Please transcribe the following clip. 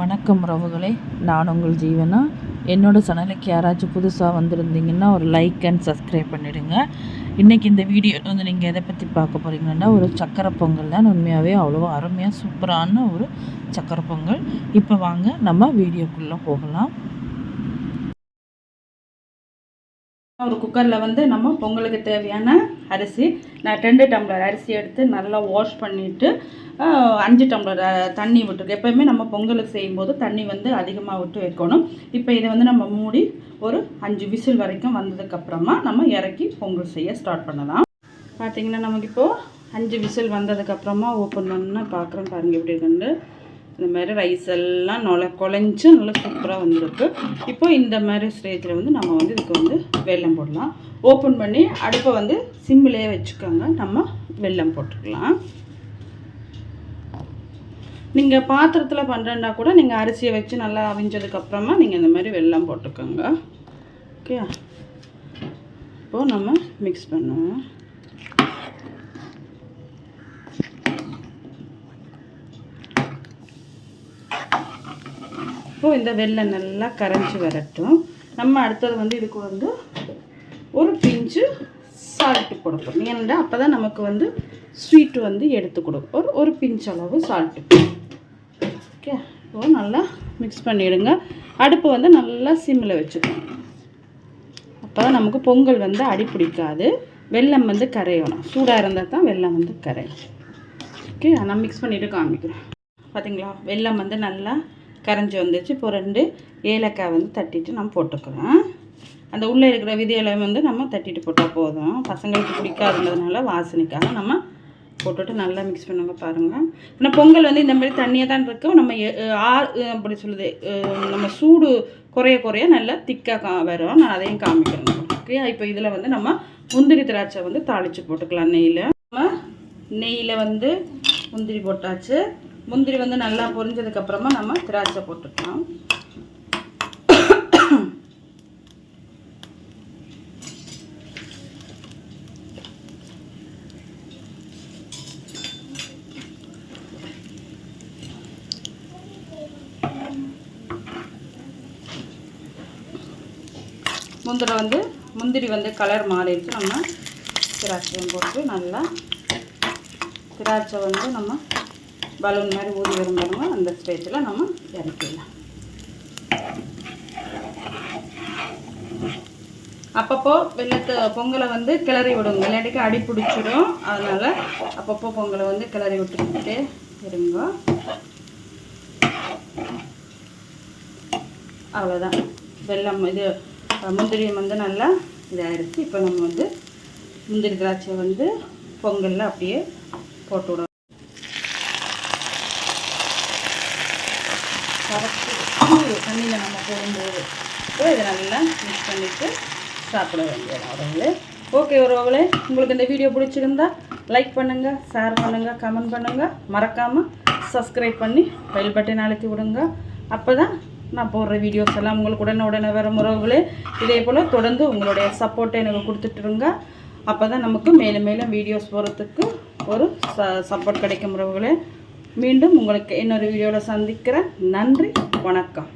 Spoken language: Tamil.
வணக்கம் உறவுகளே. நான் உங்கள் ஜீவனா? என்னோடய சேனலுக்கு யாராச்சும் புதுசாக வந்திருந்தீங்கன்னா ஒரு லைக் அண்ட் சப்ஸ்கிரைப் பண்ணிவிடுங்க இன்றைக்கி இந்த வீடியோ வந்து நீங்கள் எதை பற்றி பார்க்க போகிறீங்கன்னா ஒரு சக்கரை பொங்கல் தான். உண்மையாகவே அவ்வளோ அருமையாக சூப்பரான ஒரு சக்கரை பொங்கல். இப்போ வாங்க நம்ம வீடியோக்குள்ளே போகலாம். ஒரு குக்கரில் வந்து நம்ம பொங்கலுக்கு தேவையான அரிசி நான் ரெண்டு டம்ளர் அரிசி எடுத்து நல்லா வாஷ் பண்ணிவிட்டு அஞ்சு டம்ளர் தண்ணி விட்டுருக்கு எப்போயுமே நம்ம பொங்கலுக்கு செய்யும்போது தண்ணி வந்து அதிகமாக விட்டு வைக்கணும். இப்போ இதை வந்து நம்ம மூடி ஒரு அஞ்சு விசில் வரைக்கும் வந்ததுக்கப்புறமா நம்ம இறக்கி பொங்கல் செய்ய ஸ்டார்ட் பண்ணலாம். பார்த்தீங்கன்னா நமக்கு இப்போது அஞ்சு விசில் வந்ததுக்கப்புறமா ஓப்பன் பண்ணால் பார்க்குறோம் பாருங்கள் எப்படி இருக்குன்னு. இந்த மாதிரி ரைஸ் எல்லாம் நொல குழஞ்சி நல்லா சூப்பராக வந்திருக்கு. இப்போ இந்த மாதிரி ஸ்டேஜில் வந்து நம்ம வந்து இதுக்கு வந்து வெள்ளம் போடலாம். ஓப்பன் பண்ணி அடுப்பை வந்து சிம்மிலே வச்சுக்கோங்க. நம்ம வெள்ளம் போட்டுக்கலாம். நீங்கள் பாத்திரத்தில் பண்ணுறேன்னா கூட நீங்கள் அரிசியை வச்சு நல்லா அவிஞ்சதுக்கப்புறமா நீங்கள் இந்த மாதிரி வெள்ளம் போட்டுக்கோங்க. ஓகே இப்போது நம்ம மிக்ஸ் பண்ணுவோம். இப்போது இந்த வெள்ளை நல்லா கரைஞ்சி வரட்டும். நம்ம அடுத்தது வந்து இதுக்கு வந்து ஒரு பிஞ்சு சால்ட்டு கொடுப்போம் ஏன்னா அப்போ தான் நமக்கு வந்து ஸ்வீட்டு வந்து எடுத்து கொடுக்கும் ஒரு ஒரு பிஞ்ச் அளவு சால்ட்டு இப்போது நல்லா மிக்ஸ் பண்ணிவிடுங்க அடுப்பு வந்து நல்லா சிம்மில் வச்சுக்கணும். அப்போ தான் நமக்கு பொங்கல் வந்து அடி பிடிக்காது. வெல்லம் வந்து கரையணும். சூடாக இருந்தால் தான் வெல்லம் வந்து கரையும். ஓகே நான் மிக்ஸ் பண்ணிவிட்டு காமிக்கிறேன். பார்த்தீங்களா வெல்லம் வந்து நல்லா கரைஞ்சி வந்துச்சு. இப்போ ரெண்டு ஏலக்காய் வந்து தட்டிட்டு நம்ம போட்டுக்கிறோம் அந்த உள்ளே இருக்கிற விதையில வந்து நம்ம தட்டிட்டு போட்டால் போதும். பசங்களுக்கு பிடிக்காதுன்றதுனால வாசனைக்காக நம்ம போட்டுட்டு நல்லா மிக்ஸ் பண்ணுங்க பாருங்கள் ஏன்னா பொங்கல் வந்து இந்த மாதிரி தண்ணியாக தான் இருக்கும். நம்ம எ- அப்படி சொல்லுது நம்ம சூடு குறைய குறைய நல்லா திக்காக கா வரும். நான் அதையும் காமிக்கிறேன். ஓகே இப்போ இதில் வந்து நம்ம முந்திரி திராட்சை வந்து தாளித்து போட்டுக்கலாம். நெய்யில். நம்ம நெய்யில் வந்து முந்திரி போட்டாச்சு. முந்திரி வந்து நல்லா பொரிஞ்சதுக்கப்புறமா நம்ம திராட்சை போட்டுக்கலாம். முந்திரி வந்து முந்திரி வந்து கலர் மாறிடுச்சு. நம்ம திராட்சையும் போட்டு நல்லா திராட்சை வந்து நம்ம பலூன் மாதிரி ஊதி வரும்போது அந்த ஸ்டேஜில் நம்ம இறக்கிடலாம். அப்பப்போ வெள்ளத்தை பொங்கலை வந்து கிளறி விடுங்க இல்லாட்டிக்கு அடி பிடிச்சிடும் அதனால் அப்பப்போ பொங்கலை வந்து கிளறி விட்டுக்கிட்டே இருங்க. அவ்வளோதான் வெள்ளம் இது முந்திரி வந்து நல்லா இதாகிடுச்சு இப்போ நம்ம வந்து முந்திரி திராட்சை வந்து பொங்கலில் அப்படியே போட்டு விடணும். கரெக்டு தண்ணியில் நம்ம போடும்போது இப்போ இதை நல்லா மிக்ஸ் பண்ணிவிட்டு சாப்பிட வேண்டியது உறவுகளே. ஓகே உறவுகளே உங்களுக்கு இந்த வீடியோ பிடிச்சிருந்தா லைக் பண்ணுங்கள் ஷேர் பண்ணுங்கள் கமெண்ட் பண்ணுங்கள் மறக்காமல் சப்ஸ்கிரைப் பண்ணி பெல் பட்டன் அழுத்தி விடுங்க. அப்போ தான் நான் போடுற வீடியோஸ் எல்லாம் உங்களுக்கு உடனே உடனே வர உறவுகளே இதே போல் தொடர்ந்து உங்களுடைய சப்போர்ட்டை எனக்கு கொடுத்துட்ருங்க அப்போ தான் நமக்கு மேலும் மேலும் வீடியோஸ் போகிறதுக்கு ஒரு ச சப்போர்ட் கிடைக்கும் உறவுகளே மீண்டும் உங்களுக்கு இன்னொரு வீடியோவில் சந்திக்கிறேன். நன்றி வணக்கம்.